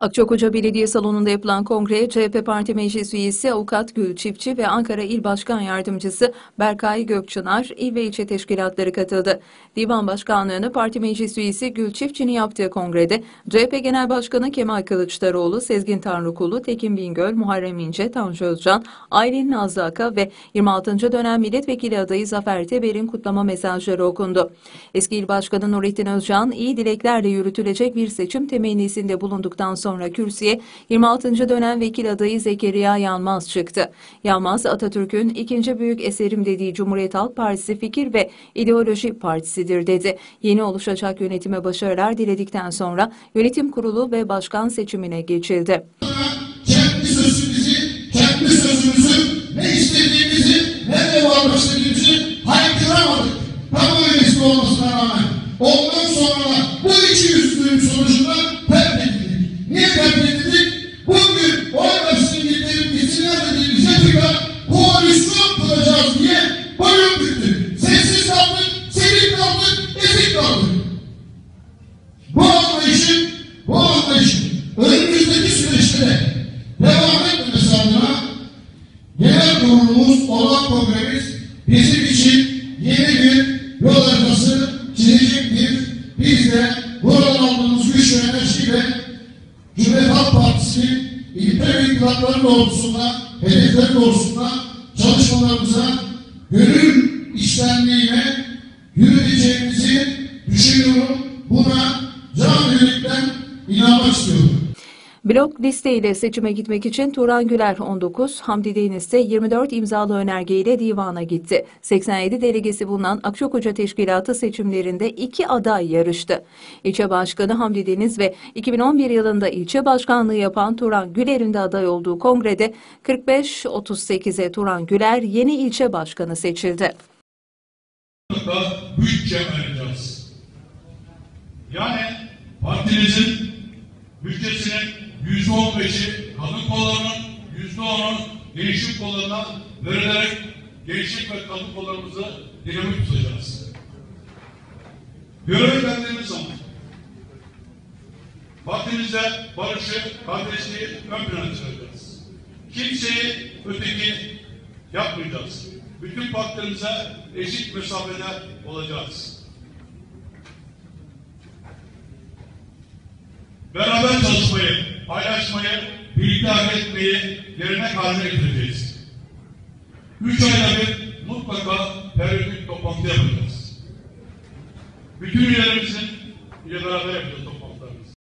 Akçakoca Belediye Salonu'nda yapılan kongre, CHP Parti Meclis Üyesi Avukat Gül Çiftçi ve Ankara İl Başkan Yardımcısı Berkay Gökçınar, il ve ilçe teşkilatları katıldı. Divan Başkanlığı'nı Parti Meclis Üyesi Gül Çiftçi'nin yaptığı kongrede, CHP Genel Başkanı Kemal Kılıçdaroğlu, Sezgin Tanrıkulu, Tekin Bingöl, Muharrem İnce, Tanju Özcan, Aylin Nazlı ve 26. dönem milletvekili adayı Zafer Teber'in kutlama mesajları okundu. Eski İl Başkanı Nurettin Özcan, iyi dileklerle yürütülecek bir seçim temennisinde bulunduktan sonra sonra kürsüye 26. dönem vekil adayı Zekeriya Yanmaz çıktı. Yanmaz, Atatürk'ün ikinci büyük eserim dediği Cumhuriyet Halk Partisi fikir ve ideoloji partisidir dedi. Yeni oluşacak yönetime başarılar diledikten sonra yönetim kurulu ve başkan seçimine geçildi. Kendi sözümüzü, kendi sözümüzü, ne istediğimizi, nerede varmak istediğimizi haykıramadık. Kamu üyesi olmasına rağmen. Ondan sonra genel kurulumuz olan kongremiz bizim için yeni bir yol haritası çizecektir. Biz de buradan aldığımız güç ve enerjiyle Cumhuriyet Halk Partisi'nin ilke ve inkılapları doğrultusunda, hedefleri doğrultusunda çalışmalarımıza gönül işlendiğine yürüyeceğimizi düşünüyorum. Buna can yürekten inanmak istiyorum. Blok listeyle seçime gitmek için Turan Güler 19, Hamdi Deniz ise 24 imzalı önergeyle divana gitti. 87 delegesi bulunan Akçakoca Teşkilatı seçimlerinde iki aday yarıştı. İlçe Başkanı Hamdi Deniz ve 2011 yılında ilçe başkanlığı yapan Turan Güler'in de aday olduğu kongrede 45-38'e Turan Güler yeni ilçe başkanı seçildi. bütçe ayıracağız. Yani partimizin bütçesinin yüzde on beşi kadın kollarının, yüzde onu gençlik kollarına verilerek gençlik ve kadın kollarımızı dinamik tutacağız. Görev verdiğimiz zaman partimizde barışı, kardeşliği ön plana çıkaracağız. Kimseyi öteki yapmayacağız. Bütün partilerimize eşit mesafede olacağız. beraber çalışmayı, paylaşmayı, birlikte etmeyi gelenek haline getireceğiz. Üç ayda bir mutlaka periyodik toplantı yapacağız. Bütün üyelerimizin ile beraber yapacağız.